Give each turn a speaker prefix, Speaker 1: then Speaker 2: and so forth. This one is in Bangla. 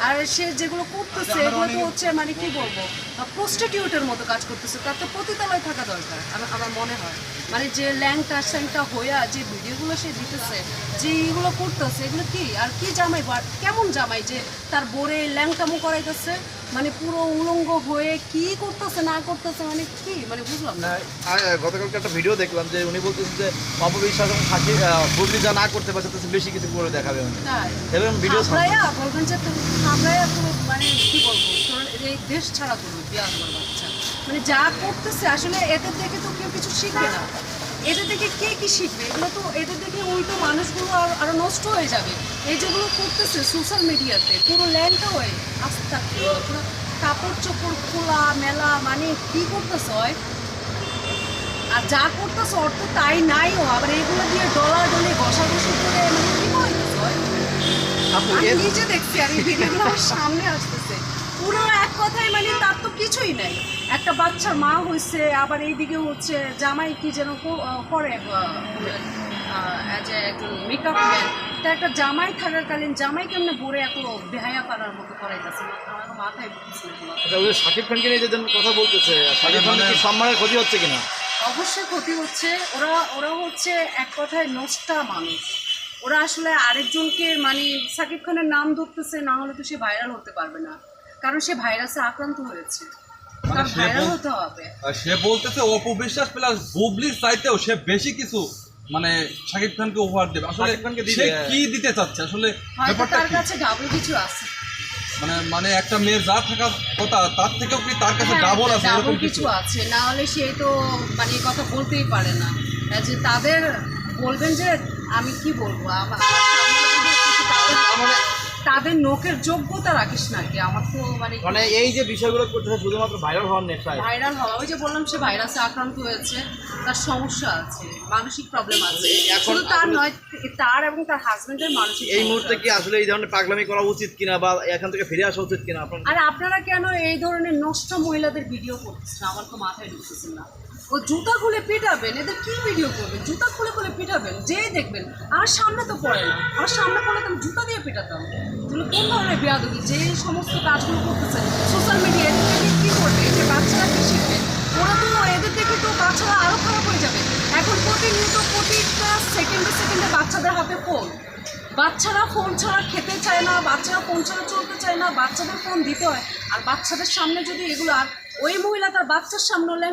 Speaker 1: আর সে যেগুলো করতেছে এগুলো তো হচ্ছে মানে কি বলব? প্রস্টিটিউটের মতো কাজ করতেছে। তার তো পতিতালয় থাকা দরকার আমার আমার মনে হয়। মানে যে ল্যাংটা স্যাংটা হইয়া যে ভিডিওগুলো সে দিতেছে যে এইগুলো করতেছে এগুলো কি? আর কি জামাই কেমন জামাই যে তার বোরে ল্যাংটামো করাইতেছে? মানে পুরো উলঙ্গ হয়ে কি করতেছে না করতেছে মানে কি? মানে বুঝলাম না।
Speaker 2: গতকালকে একটা ভিডিও দেখলাম যে উনি বলতেছেন যে অপবিশ্বাস এবং সাকিব বুবলি যা না করতে পারছে চেয়ে বেশি কিছু করে দেখাবে উনি। এরকম ভিডিও
Speaker 1: বলবেন যে তুমি মানে কি বলব এই দেশ ছাড়া করবে বিয়া করবার বাচ্চা মানে যা করতেছে আসলে এদের দেখে তো কেউ কিছু শিখবে না। এদের দেখে কে কি শিখবে? এগুলো তো এদের দেখে উল্টো মানুষগুলো আর- আরও নষ্ট হয়ে যাবে। এই যেগুলো করতেছে সোশ্যাল মিডিয়াতে পুরো ল্যান্ডটা হয়ে আস্তে থাকতে কাপড় চোপড় খোলা মেলা মানে কি করতেছে হয় আর যা করতেছে অর্থ তাই নাই নাইও আবার এগুলো দিয়ে ডলার ডলে ঘষাঘষি করে মানে কি করতেছে হয় আমি নিজে দেখছি আর এই ভিডিওগুলো আমার সামনে আসতেছে। পুরো এক কথায় মানে তার তো কিছুই নাই। একটা বাচ্চার মা হয়েছে আবার এইদিকে হচ্ছে জামাই কি যেন করে অ্যাজ এ একজন মেকআপ ম্যান তা একটা জামাই থাকাকালীন জামাই কেমনে বলে এত বেহায়া পাড়ার মতো করাইতেছে? মাথায়।
Speaker 2: আচ্ছা, খানকে নিয়ে যেদিন কথা বলতেছে শাকিব খানের সম্মানের ক্ষতি হচ্ছে কিনা?
Speaker 1: অবশ্যই ক্ষতি হচ্ছে। ওরা ওরা হচ্ছে এক কথায় নষ্টা মানুষ। ওরা আসলে আরেকজনকে মানে সাকিব খানের নাম ধরতেছে না হলে তো সে ভাইরাল হতে পারবে না। কারণ সে ভাইরাসে আক্রান্ত হয়েছে।
Speaker 3: মানে
Speaker 1: তার
Speaker 3: সে
Speaker 1: ভাইরাল হতে হবে।
Speaker 3: সে বলতেছে অপু বিশ্বাস প্লাস বুবলির চাইতেও সে বেশি কিছু মানে শাকিব খানকে উপহার দেবে। আসলে সে
Speaker 2: হ্যাঁ।
Speaker 3: কি দিতে চাচ্ছে? আসলে ব্যাপারটা
Speaker 1: তার
Speaker 3: কি?
Speaker 1: কাছে ডাবল কিছু আছে।
Speaker 3: মানে মানে একটা মেয়ের যা থাকার কথা তার থেকেও কি তার কাছে ডাবল আছে
Speaker 1: ডাবল
Speaker 3: এরকম
Speaker 1: হ্যাঁ, কিছু?
Speaker 3: কিছু
Speaker 1: আছে। না হলে সে তো মানে কথা বলতেই পারে না। যে তাদের বলবেন যে আমি কি বলব? আমার আমার সামনে যদি কিছু তাদের-
Speaker 2: মানে
Speaker 1: তাদের নোকের যোগ্যতা রাখিস নাকি আমার তো মানে
Speaker 2: মানে এই যে বিষয়গুলো করতেছে শুধুমাত্র ভাইরাল হওয়ার নেশায়।
Speaker 1: ভাইরাল হওয়া ওই যে বললাম সে ভাইরাসে আক্রান্ত হয়েছে তার সমস্যা আছে মানসিক প্রবলেম আছে।
Speaker 2: এখন
Speaker 1: শুধু তার নয় তার এবং তার হাজবেন্ডের মানসিক
Speaker 2: এই মুহূর্তে কি আসলে এই ধরনের পাগলামি করা উচিত কিনা বা এখান থেকে ফিরে আসা উচিত কিনা?
Speaker 1: আর আপনারা কেন এই ধরনের নষ্ট মহিলাদের ভিডিও করতেছেন? আমার তো মাথায় ঢুকতেছে না। ও জুতা খুলে পিটাবেন, এদের কি ভিডিও করবেন জুতা খুলে খুলে পিটাবেন, যেই দেখবেন আমার সামনে তো পড়ে না। আমার সামনে পড়লে তো আমি জুতা দিয়ে পিটাতাম। তাহলে কোন ধরনের বেয়াদবি? যে সমস্ত কাজগুলো করতেছে সোশ্যাল মিডিয়া এদের দেখে কী করবে? যে বাচ্চারা কী শিখবে? ওরা তো এদের দেখে তো বাচ্চারা আরও খারাপ হয়ে যাবে। এখন প্রতিনিয়ত প্রতিটা সেকেন্ডে সেকেন্ডে বাচ্চাদের হাতে ফোন বাচ্চারা ফোন ছাড়া খেতে চায় না, বাচ্চারা ফোন ছাড়া চলতে চায় না, বাচ্চাদের ফোন দিতে হয়। আর বাচ্চাদের সামনে যদি এগুলো আর ওই মহিলা তার বাচ্চার সামনে